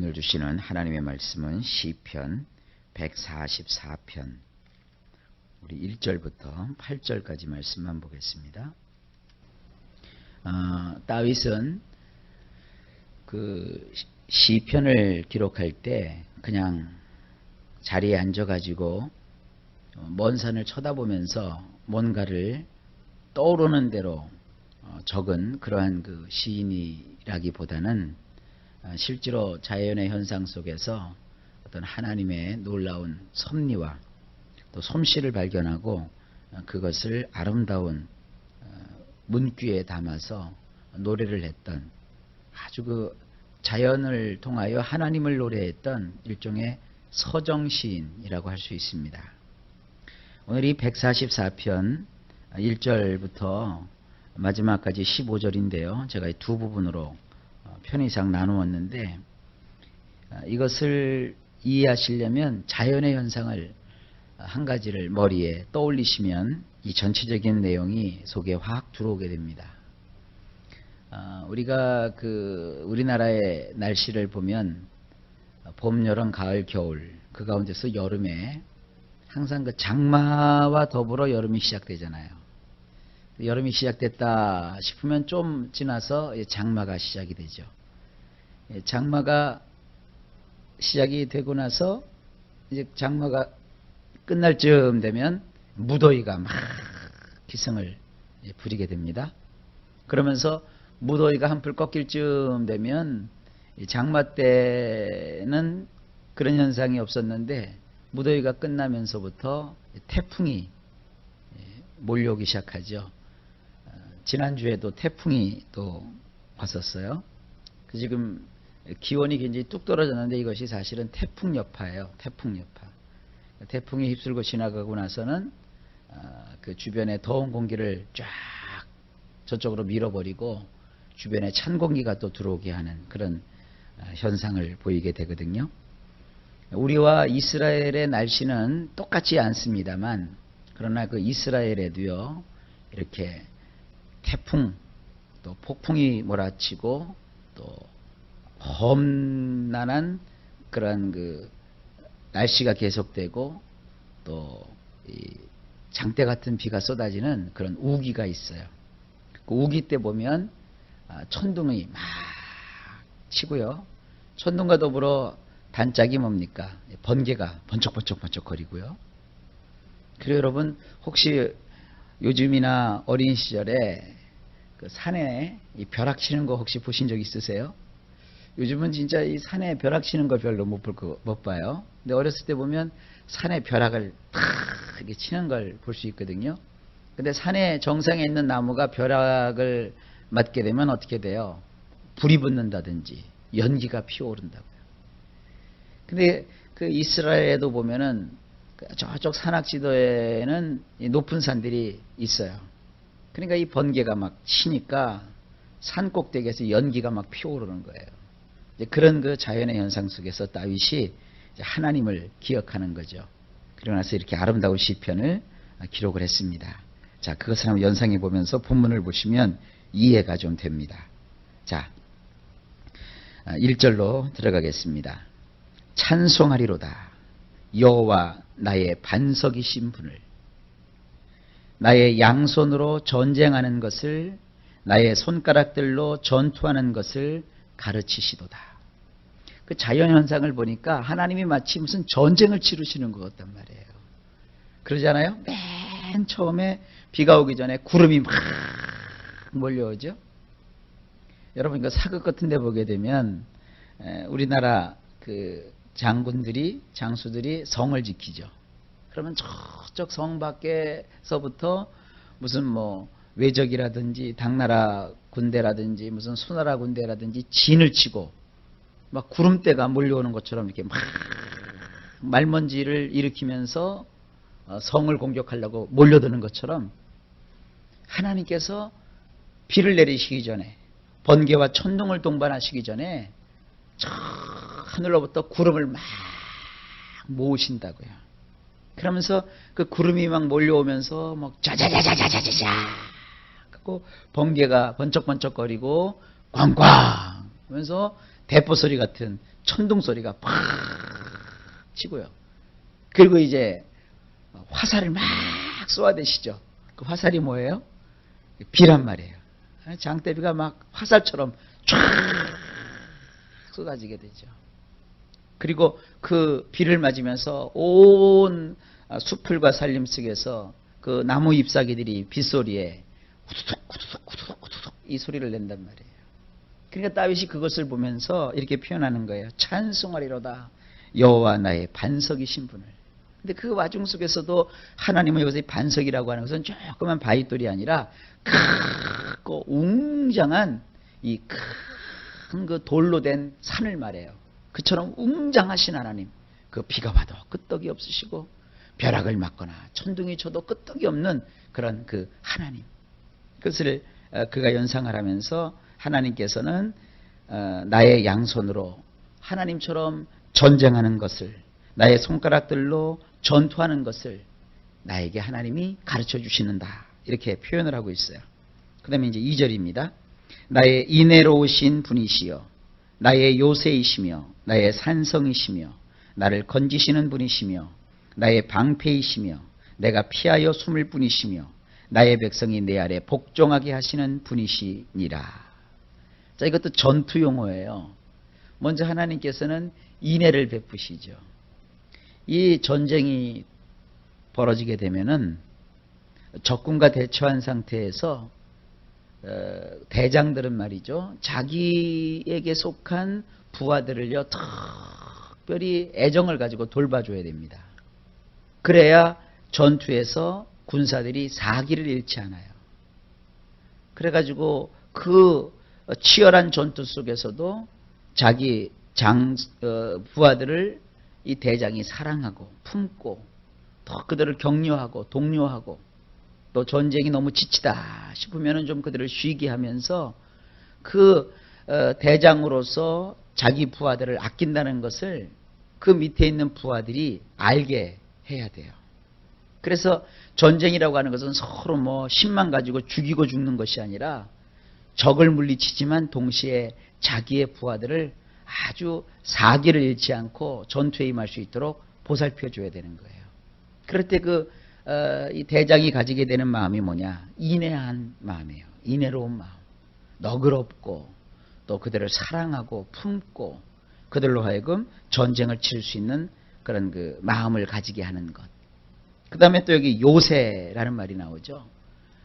오늘 주시는 하나님의 말씀은 시편 144편 우리 1절부터 8절까지 말씀만 보겠습니다. 어, 다윗은 그 시편을 기록할 때 그냥 자리에 앉아가지고 먼 산을 쳐다보면서 뭔가를 떠오르는 대로 어, 적은 그러한 그 시인이라기보다는 어, 실제로 자연의 현상 속에서 어떤 하나님의 놀라운 섭리와 또 솜씨를 발견하고 어, 그것을 아름다운 문귀에 담아서 노래를 했던 아주 그 자연을 통하여 하나님을 노래했던 일종의 서정 시인이라고 할 수 있습니다. 오늘 이 144편 1절부터 마지막까지 15절인데요. 제가 두 부분으로 편의상 나누었는데 이것을 이해하시려면 자연의 현상을 한 가지를 머리에 떠올리시면 이 전체적인 내용이 속에 확 들어오게 됩니다. 우리가 그 우리나라의 날씨를 보면 봄, 여름, 가을, 겨울 그 가운데서 여름에 항상 그 장마와 더불어 여름이 시작되잖아요. 여름이 시작됐다 싶으면 좀 지나서 장마가 시작이 되죠. 장마가 시작이 되고 나서 이제 장마가 끝날 즈음 되면 무더위가 막 기승을 부리게 됩니다. 그러면서 무더위가 한풀 꺾일 즈음 되면 장마 때는 그런 현상이 없었는데 무더위가 끝나면서부터 태풍이 몰려오기 시작하죠. 지난주에도 태풍이 또 왔었어요. 그 지금 기온이 굉장히 뚝 떨어졌는데 이것이 사실은 태풍 여파예요. 태풍 여파. 태풍이 휩쓸고 지나가고 나서는 그 주변에 더운 공기를 쫙 저쪽으로 밀어버리고 주변에 찬 공기가 또 들어오게 하는 그런 현상을 보이게 되거든요. 우리와 이스라엘의 날씨는 똑같지 않습니다만 그러나 그 이스라엘에도요 이렇게 태풍 또 폭풍이 몰아치고 또 험난한 그런 그 날씨가 계속되고 또 장대 같은 비가 쏟아지는 그런 우기가 있어요. 그 우기 때 보면 천둥이 막 치고요. 천둥과 더불어 단짝이 뭡니까? 번개가 번쩍번쩍번쩍 거리고요. 그리고 여러분 혹시 요즘이나 어린 시절에 그 산에 이 벼락 치는 거 혹시 보신 적 있으세요? 요즘은 진짜 이 산에 벼락 치는 거 별로 못, 볼 거, 못 봐요. 근데 어렸을 때 보면 산에 벼락을 탁 이렇게 치는 걸 볼 수 있거든요. 근데 산에 정상에 있는 나무가 벼락을 맞게 되면 어떻게 돼요? 불이 붙는다든지 연기가 피어오른다고요. 근데 그 이스라엘에도 보면은 그 저쪽 산악 지도에는 높은 산들이 있어요. 그러니까 이 번개가 막 치니까 산 꼭대기에서 연기가 막 피어오르는 거예요. 그런 그 자연의 현상 속에서 다윗이 하나님을 기억하는 거죠. 그러고 나서 이렇게 아름다운 시편을 기록을 했습니다. 자, 그것을 한번 연상해 보면서 본문을 보시면 이해가 좀 됩니다. 자, 1절로 들어가겠습니다. 찬송하리로다. 여호와 나의 반석이신 분을 나의 양손으로 전쟁하는 것을 나의 손가락들로 전투하는 것을 가르치시도다. 그 자연 현상을 보니까 하나님이 마치 무슨 전쟁을 치르시는 것 같단 말이에요. 그러잖아요? 맨 처음에 비가 오기 전에 구름이 막 몰려오죠? 여러분, 그 사극 같은 데 보게 되면, 우리나라 그 장군들이, 장수들이 성을 지키죠. 그러면 저쪽 성 밖에서부터 무슨 뭐 외적이라든지 당나라 군대라든지 무슨 수나라 군대라든지 진을 치고 막 구름대가 몰려오는 것처럼 이렇게 막 말먼지를 일으키면서 어, 성을 공격하려고 몰려드는 것처럼 하나님께서 비를 내리시기 전에 번개와 천둥을 동반하시기 전에 저 하늘로부터 구름을 막 모으신다고요. 그러면서 그 구름이 막 몰려오면서 막 짜자자자자자자자 하고 번개가 번쩍번쩍거리고 꽝꽝 하면서 대포 소리 같은 천둥 소리가 팍 치고요. 그리고 이제 화살을 막 쏘아대시죠. 그 화살이 뭐예요? 비란 말이에요. 장대비가 막 화살처럼 쫙 쏟아지게 되죠. 그리고 그 비를 맞으면서 온 수풀과 산림 속에서 그 나무 잎사귀들이 빗소리에 우두둑 우두둑 우두둑 우두둑 이 소리를 낸단 말이에요. 그러니까 다윗이 그것을 보면서 이렇게 표현하는 거예요. 찬송하리로다 여호와 나의 반석이신 분을. 근데 그 와중 속에서도 하나님은 여기서 이 반석이라고 하는 것은 조그만 바위돌이 아니라 크고 웅장한 이 큰 그 돌로 된 산을 말해요. 그처럼 웅장하신 하나님. 그 비가 와도 끄떡이 없으시고 벼락을 맞거나 천둥이 쳐도 끄떡이 없는 그런 그 하나님. 그것을 어, 그가 연상을 하면서 하나님께서는 어, 나의 양손으로 하나님처럼 전쟁하는 것을 나의 손가락들로 전투하는 것을 나에게 하나님이 가르쳐 주시는다. 이렇게 표현을 하고 있어요. 그 다음에 이제 2절입니다. 나의 인애로우신 분이시여 나의 요새이시며 나의 산성이시며 나를 건지시는 분이시며 나의 방패이시며 내가 피하여 숨을 뿐이시며 나의 백성이 내 아래 복종하게 하시는 분이시니라. 자, 이것도 전투 용어예요. 먼저 하나님께서는 인애를 베푸시죠. 이 전쟁이 벌어지게 되면은 적군과 대처한 상태에서 어, 대장들은 말이죠. 자기에게 속한 부하들을요, 특별히 애정을 가지고 돌봐줘야 됩니다. 그래야 전투에서 군사들이 사기를 잃지 않아요. 그래가지고 그 치열한 전투 속에서도 자기 장, 어, 부하들을 이 대장이 사랑하고 품고 더 그들을 격려하고 독려하고 또 전쟁이 너무 지치다 싶으면은 좀 그들을 쉬게 하면서 그 어, 대장으로서 자기 부하들을 아낀다는 것을 그 밑에 있는 부하들이 알게 해야 돼요. 그래서 전쟁이라고 하는 것은 서로 뭐 힘만 가지고 죽이고 죽는 것이 아니라 적을 물리치지만 동시에 자기의 부하들을 아주 사기를 잃지 않고 전투에 임할 수 있도록 보살펴 줘야 되는 거예요. 그럴 때그 어, 이 대장이 가지게 되는 마음이 뭐냐? 인내한 마음이에요. 인내로운 마음. 너그럽고 또 그들을 사랑하고 품고 그들로 하여금 전쟁을 치를 수 있는 그런 그 마음을 가지게 하는 것. 그 다음에 또 여기 요새라는 말이 나오죠.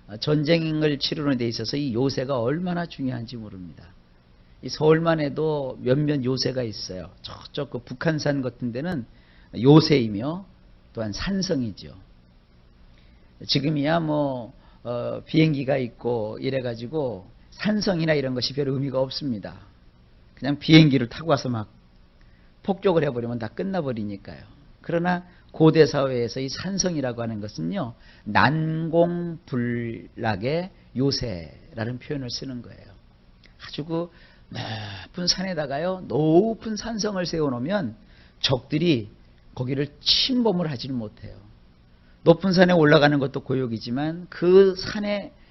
어, 전쟁을 치르는 데 있어서 이 요새가 얼마나 중요한지 모릅니다. 이 서울만 해도 몇몇 요새가 있어요. 저쪽 그 북한산 같은 데는 요새이며 또한 산성이죠. 지금이야 뭐 어, 비행기가 있고 이래가지고 산성이나 이런 것이 별 의미가 없습니다. 그냥 비행기를 타고 와서 막 폭격을 해버리면 다 끝나버리니까요. 그러나 고대 사회에서 이 산성이라고 하는 것은요 난공불락의 요새라는 표현을 쓰는 거예요. 아주 그 높은 산에다가요 높은 산성을 세워놓으면 적들이 거기를 침범을 하지는 못해요. 높은 산에 올라가는 것도 고역이지만 그 산에 그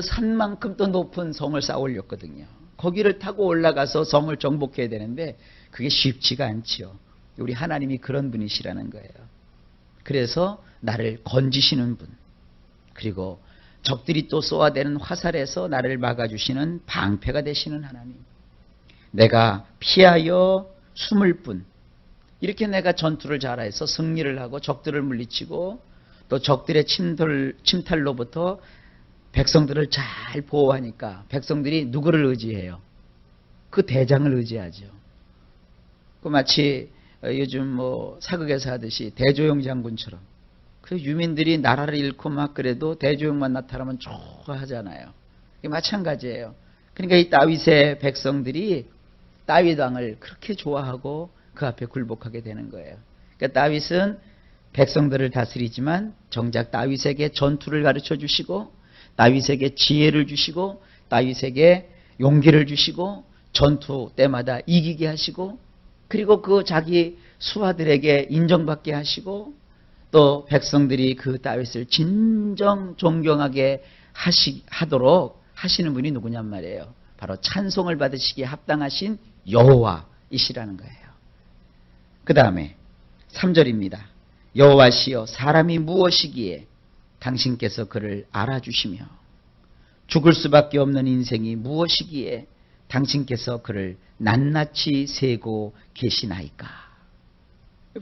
산만큼 또 높은 성을 쌓아 올렸거든요. 거기를 타고 올라가서 성을 정복해야 되는데 그게 쉽지가 않지요. 우리 하나님이 그런 분이시라는 거예요. 그래서 나를 건지시는 분, 그리고 적들이 또 쏘아대는 화살에서 나를 막아주시는 방패가 되시는 하나님. 내가 피하여 숨을 뿐. 이렇게 내가 전투를 잘해서 승리를 하고 적들을 물리치고 또 적들의 침탈, 침탈로부터 백성들을 잘 보호하니까 백성들이 누구를 의지해요? 그 대장을 의지하죠. 그 마치 요즘 뭐 사극에서 하듯이 대조영 장군처럼 그 유민들이 나라를 잃고 막 그래도 대조영만 나타나면 좋아하잖아요. 마찬가지예요. 그러니까 이 다윗의 백성들이 다윗 왕을 그렇게 좋아하고 그 앞에 굴복하게 되는 거예요. 그러니까 다윗은 백성들을 다스리지만 정작 다윗에게 전투를 가르쳐 주시고 다윗에게 지혜를 주시고 다윗에게 용기를 주시고 전투 때마다 이기게 하시고 그리고 그 자기 수하들에게 인정받게 하시고 또 백성들이 그 다윗을 진정 존경하게 하시, 하도록 하시는 분이 누구냔 말이에요. 바로 찬송을 받으시기에 합당하신 여호와이시라는 거예요. 그 다음에 3절입니다. 여호와시여 사람이 무엇이기에 당신께서 그를 알아주시며 죽을 수밖에 없는 인생이 무엇이기에 당신께서 그를 낱낱이 세고 계시나이까.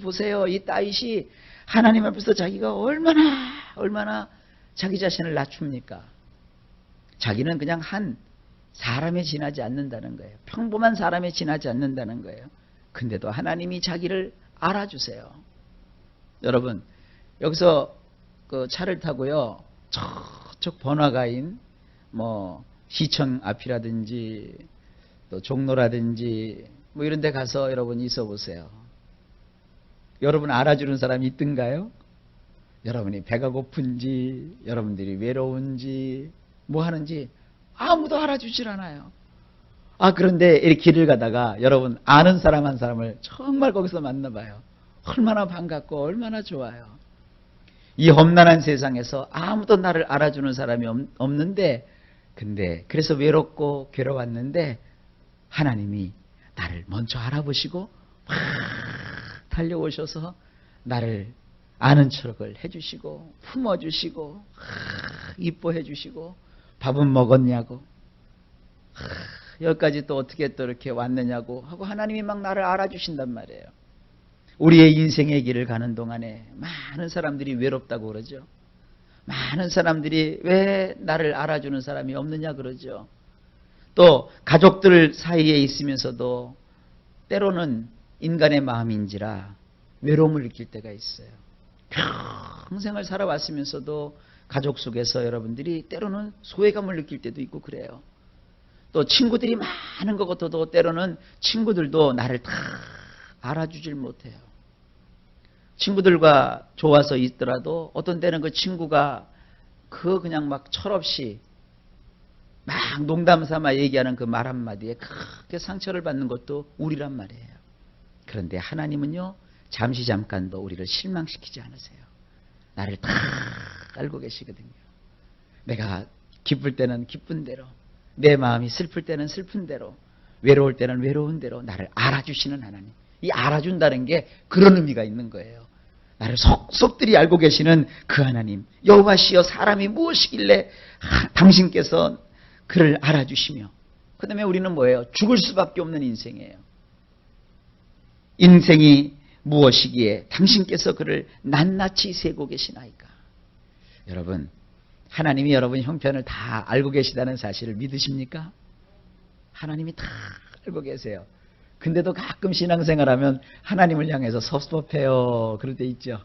보세요. 이 다윗이 하나님 앞에서 자기가 얼마나 얼마나 자기 자신을 낮춥니까? 자기는 그냥 한 사람에 지나지 않는다는 거예요. 평범한 사람에 지나지 않는다는 거예요. 근데도 하나님이 자기를 알아주세요. 여러분, 여기서 그 차를 타고요. 저쪽 번화가인 뭐 시청 앞이라든지 또 종로라든지 뭐 이런 데 가서 여러분 있어 보세요. 여러분 알아주는 사람이 있던가요? 여러분이 배가 고픈지, 여러분들이 외로운지, 뭐 하는지 아무도 알아주질 않아요. 아, 그런데 이렇게 길을 가다가 여러분 아는 사람 한 사람을 정말 거기서 만나봐요. 얼마나 반갑고 얼마나 좋아요. 이 험난한 세상에서 아무도 나를 알아주는 사람이 없- 없는데, 근데 그래서 외롭고 괴로웠는데 하나님이 나를 먼저 알아보시고 막 달려오셔서 나를 아는 척을 해주시고 품어주시고 하, 이뻐해 주시고 밥은 먹었냐고 하, 여기까지 또 어떻게 또 이렇게 왔느냐고 하고 하나님이 막 나를 알아주신단 말이에요. 우리의 인생의 길을 가는 동안에 많은 사람들이 외롭다고 그러죠. 많은 사람들이 왜 나를 알아주는 사람이 없느냐 그러죠. 또 가족들 사이에 있으면서도 때로는 인간의 마음인지라 외로움을 느낄 때가 있어요. 평생을 살아왔으면서도 가족 속에서 여러분들이 때로는 소외감을 느낄 때도 있고 그래요. 또 친구들이 많은 것 같아도 때로는 친구들도 나를 다 알아주질 못해요. 친구들과 좋아서 있더라도 어떤 때는 그 친구가 그 그냥 막 철없이 막 농담 삼아 얘기하는 그 말 한마디에 크게 상처를 받는 것도 우리란 말이에요. 그런데 하나님은요, 잠시 잠깐도 우리를 실망시키지 않으세요. 나를 다 알고 계시거든요. 내가 기쁠 때는 기쁜 대로, 내 마음이 슬플 때는 슬픈 대로, 외로울 때는 외로운 대로 나를 알아주시는 하나님. 이 알아준다는 게 그런 의미가 있는 거예요. 나를 속속들이 알고 계시는 그 하나님. 여호와시여 사람이 무엇이길래 하, 당신께서 그를 알아주시며 그 다음에 우리는 뭐예요? 죽을 수밖에 없는 인생이에요. 인생이 무엇이기에 당신께서 그를 낱낱이 세고 계시나이까. 여러분, 하나님이 여러분 형편을 다 알고 계시다는 사실을 믿으십니까? 하나님이 다 알고 계세요. 근데도 가끔 신앙생활하면 하나님을 향해서 섭섭해요. 그럴 때 있죠.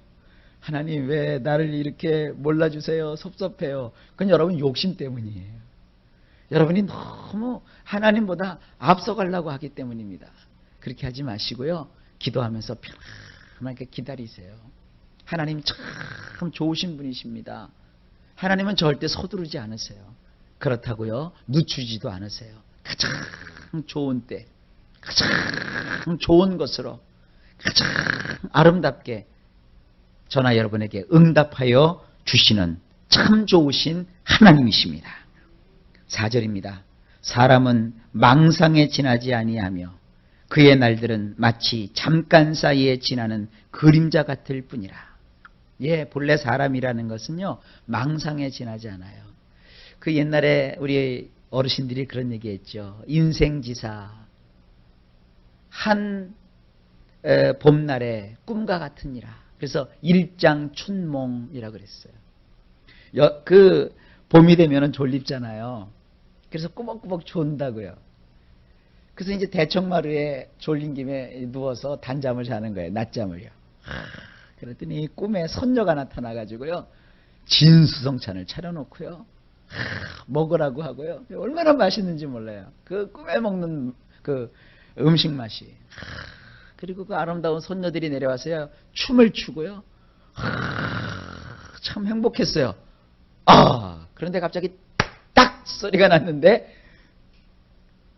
하나님 왜 나를 이렇게 몰라주세요. 섭섭해요. 그건 여러분 욕심 때문이에요. 여러분이 너무 하나님보다 앞서가려고 하기 때문입니다. 그렇게 하지 마시고요. 기도하면서 편안하게 기다리세요. 하나님 참 좋으신 분이십니다. 하나님은 절대 서두르지 않으세요. 그렇다고요. 늦추지도 않으세요. 가장 좋은 때, 가장 좋은 것으로, 가장 아름답게 저나 여러분에게 응답하여 주시는 참 좋으신 하나님이십니다. 4절입니다. 사람은 망상에 지나지 아니하며 그의 날들은 마치 잠깐 사이에 지나는 그림자 같을 뿐이라. 예, 본래 사람이라는 것은요, 망상에 지나지 않아요. 그 옛날에 우리 어르신들이 그런 얘기 했죠. 인생지사. 한 에, 봄날에 꿈과 같으니라. 그래서 일장 춘몽이라 그랬어요. 여- 그 봄이 되면은 졸립잖아요. 그래서 꾸벅꾸벅 존다고요. 그래서 이제 대청마루에 졸린 김에 누워서 단잠을 자는 거예요. 낮잠을요. 하, 그랬더니 꿈에 선녀가 나타나가지고요. 진수성찬을 차려놓고요. 하, 먹으라고 하고요. 얼마나 맛있는지 몰라요. 그 꿈에 먹는 그 음식 맛이. 하, 그리고 그 아름다운 손녀들이 내려와서요. 춤을 추고요. 하, 참 행복했어요. 아, 그런데 갑자기 딱 소리가 났는데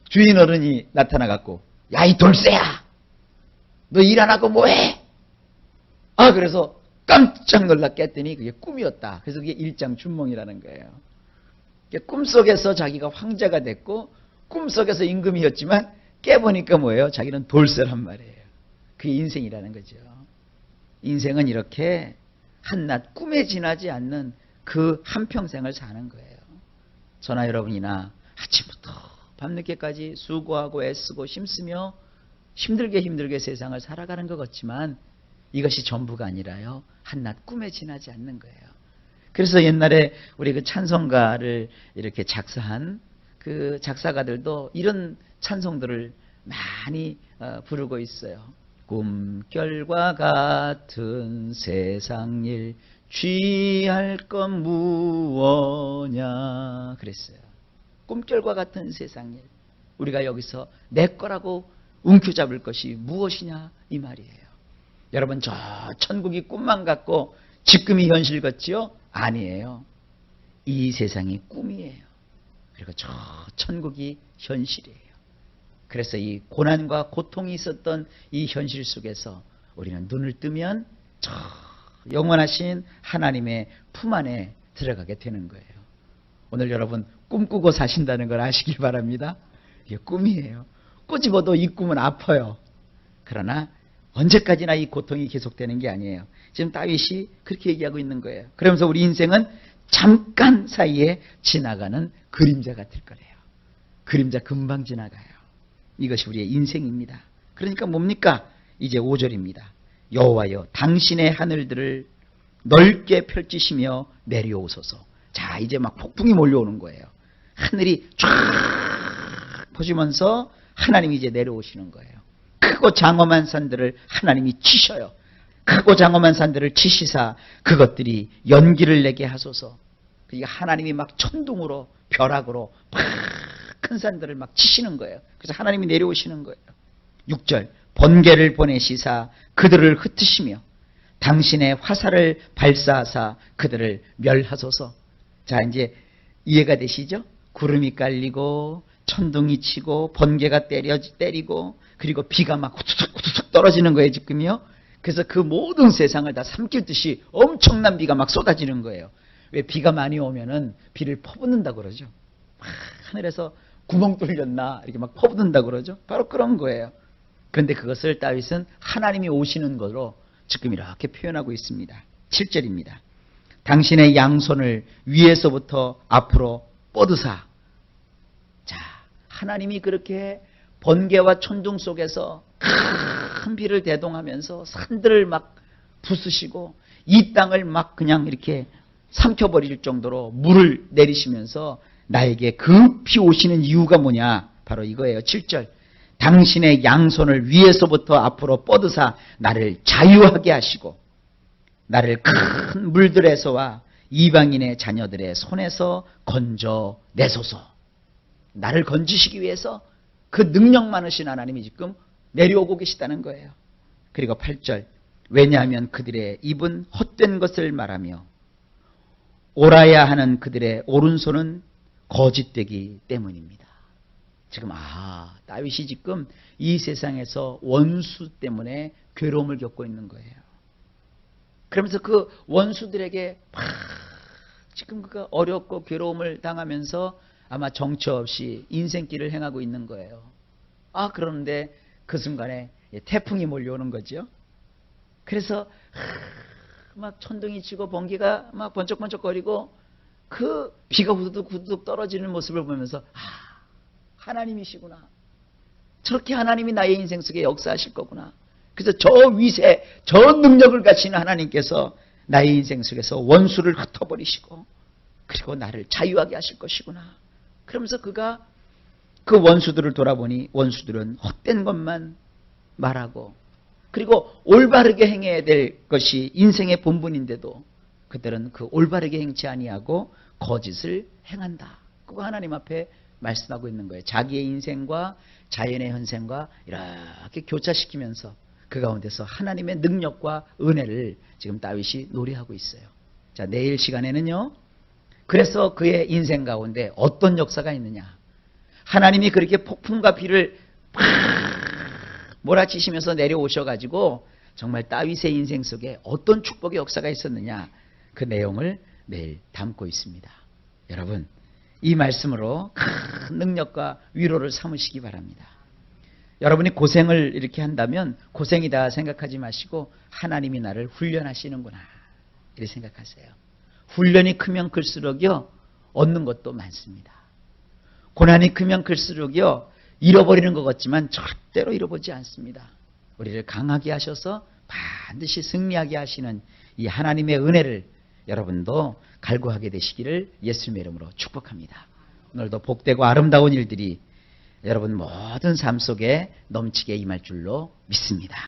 주인 어른이 나타나갖고 야 이 돌쇠야 너 일 안 하고 뭐해? 아 그래서 깜짝 놀라 깼더니 그게 꿈이었다. 그래서 그게 일장 춘몽이라는 거예요. 이게 꿈속에서 자기가 황제가 됐고 꿈속에서 임금이었지만 깨보니까 뭐예요? 자기는 돌쇠란 말이에요. 그게 인생이라는 거죠. 인생은 이렇게 한낱 꿈에 지나지 않는 그 한평생을 사는 거예요. 저나 여러분이나 아침부터 밤늦게까지 수고하고 애쓰고 힘쓰며 힘들게 힘들게 세상을 살아가는 것 같지만 이것이 전부가 아니라요. 한낱 꿈에 지나지 않는 거예요. 그래서 옛날에 우리 그 찬송가를 이렇게 작사한 그 작사가들도 이런 찬송들을 많이 어, 부르고 있어요. 꿈결과 같은 세상 일 취할 건 무엇냐 그랬어요. 꿈결과 같은 세상 일 우리가 여기서 내 거라고 움켜잡을 것이 무엇이냐 이 말이에요. 여러분 저 천국이 꿈만 같고 지금이 현실 같지요? 아니에요. 이 세상이 꿈이에요. 그리고 저 천국이 현실이에요. 그래서 이 고난과 고통이 있었던 이 현실 속에서 우리는 눈을 뜨면 저 영원하신 하나님의 품 안에 들어가게 되는 거예요. 오늘 여러분 꿈꾸고 사신다는 걸 아시길 바랍니다. 이게 꿈이에요. 꼬집어도 이 꿈은 아파요. 그러나 언제까지나 이 고통이 계속되는 게 아니에요. 지금 다윗이 그렇게 얘기하고 있는 거예요. 그러면서 우리 인생은 잠깐 사이에 지나가는 그림자 같을 거래요. 그림자 금방 지나가요. 이것이 우리의 인생입니다. 그러니까 뭡니까? 이제 5절입니다. 여호와여 당신의 하늘들을 넓게 펼치시며 내려오소서. 자, 이제 막 폭풍이 몰려오는 거예요. 하늘이 쫙 퍼지면서 하나님이 이제 내려오시는 거예요. 크고 장엄한 산들을 하나님이 치셔요. 크고 장엄한 산들을 치시사 그것들이 연기를 내게 하소서. 그러니까 하나님이 막 천둥으로 벼락으로 막 큰 산들을 막 치시는 거예요. 그래서 하나님이 내려오시는 거예요. 6절 번개를 보내시사 그들을 흩으시며 당신의 화살을 발사하사 그들을 멸하소서. 자 이제 이해가 되시죠? 구름이 깔리고 천둥이 치고 번개가 때려 때리고 그리고 비가 막 후투툭 후투툭 떨어지는 거예요 지금요. 그래서 그 모든 세상을 다 삼키듯이 엄청난 비가 막 쏟아지는 거예요. 왜 비가 많이 오면은 비를 퍼붓는다 그러죠. 막 하늘에서 구멍 뚫렸나 이렇게 막 퍼붓는다 그러죠. 바로 그런 거예요. 그런데 그것을 다윗은 하나님이 오시는 것으로 지금 이렇게 표현하고 있습니다. 7절입니다. 당신의 양손을 위에서부터 앞으로 뻗으사 자, 하나님이 그렇게 번개와 천둥 속에서 큰 비를 대동하면서 산들을 막 부수시고 이 땅을 막 그냥 이렇게 삼켜버릴 정도로 물을 내리시면서 나에게 급히 오시는 이유가 뭐냐? 바로 이거예요. 7절. 당신의 양손을 위에서부터 앞으로 뻗으사 나를 자유하게 하시고 나를 큰 물들에서와 이방인의 자녀들의 손에서 건져 내소서. 나를 건지시기 위해서 그 능력 많으신 하나님이 지금 내려오고 계시다는 거예요. 그리고 8절. 왜냐하면 그들의 입은 헛된 것을 말하며 옳아야 하는 그들의 오른손은 거짓되기 때문입니다. 지금 아 다윗이 지금 이 세상에서 원수 때문에 괴로움을 겪고 있는 거예요. 그러면서 그 원수들에게 막 지금 그가 어렵고 괴로움을 당하면서 아마 정처 없이 인생길을 행하고 있는 거예요. 아 그런데 그 순간에 태풍이 몰려오는 거죠. 그래서 막 천둥이 치고 번개가 막 번쩍번쩍거리고 그 비가 후두둑 후두둑 떨어지는 모습을 보면서 아 하나님이시구나. 저렇게 하나님이 나의 인생 속에 역사하실 거구나. 그래서 저 위세, 저 능력을 가진 하나님께서 나의 인생 속에서 원수를 흩어버리시고 그리고 나를 자유하게 하실 것이구나. 그러면서 그가 그 원수들을 돌아보니 원수들은 헛된 것만 말하고 그리고 올바르게 행해야 될 것이 인생의 본분인데도 그들은 그 올바르게 행치 아니하고 거짓을 행한다. 그거 하나님 앞에 말씀하고 있는 거예요. 자기의 인생과 자연의 현생과 이렇게 교차시키면서 그 가운데서 하나님의 능력과 은혜를 지금 다윗이 노래하고 있어요. 자, 내일 시간에는요. 그래서 그의 인생 가운데 어떤 역사가 있느냐. 하나님이 그렇게 폭풍과 비를 팍 몰아치시면서 내려오셔가지고 정말 다윗의 인생 속에 어떤 축복의 역사가 있었느냐. 그 내용을 내일 담고 있습니다. 여러분, 이 말씀으로 큰 능력과 위로를 삼으시기 바랍니다. 여러분이 고생을 이렇게 한다면 고생이다 생각하지 마시고 하나님이 나를 훈련하시는구나 이렇게 생각하세요. 훈련이 크면 클수록요 얻는 것도 많습니다. 고난이 크면 클수록요 잃어버리는 것 같지만 절대로 잃어보지 않습니다. 우리를 강하게 하셔서 반드시 승리하게 하시는 이 하나님의 은혜를 여러분도 갈구하게 되시기를 예수님의 이름으로 축복합니다. 오늘도 복되고 아름다운 일들이 여러분 모든 삶 속에 넘치게 임할 줄로 믿습니다.